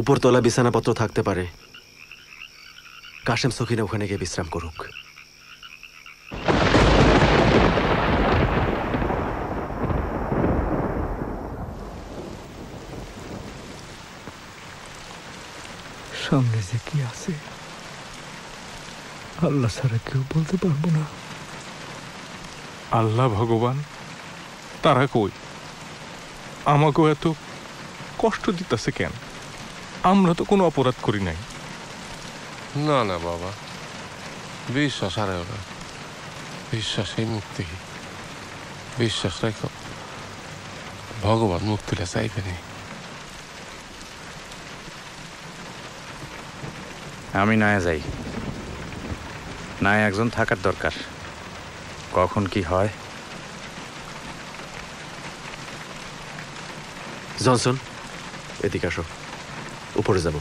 উপরতলা বিছানাপত্র থাকতে পারে। কাশেম সখিনা ওখানে গিয়ে বিশ্রাম করুক। সামনে যে কি আছে আল্লাহ ছাড়া কেউ বলতে পারব না। আল্লাহ ভগবান তারা কই? আমাকেও এত কষ্ট দিতেছে কেন? আমরা তো কোনো অপরাধ করি নাই। না না বাবা বিশ্বাস হারাও না বিশ্বাসই মুক্তি। বিশ্বাস রেখো ভগবান মুক্তিটা চাইবেনি আমি নয়া যাই। নয় একজন থাকার দরকার। কখন কি হয়? জনসন এদিকে আসো। উপরে যাব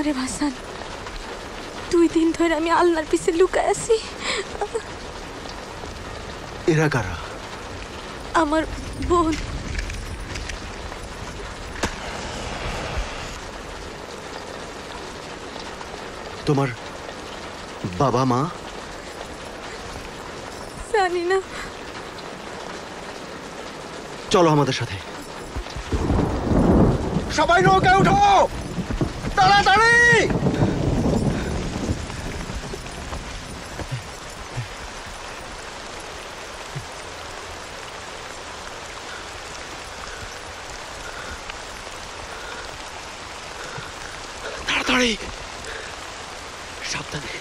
আমারে ভাসান। দুই দিন ধরে আমি আল্লাহর পিছে লুকায় আছি। এরা কারা? আমার বোন। তোমার বাবা মা? জানি না। চলো আমাদের সাথে। সবাই নৌকা উঠো! তাড়াতাড়ি তাড়াতাড়ি সাবধানে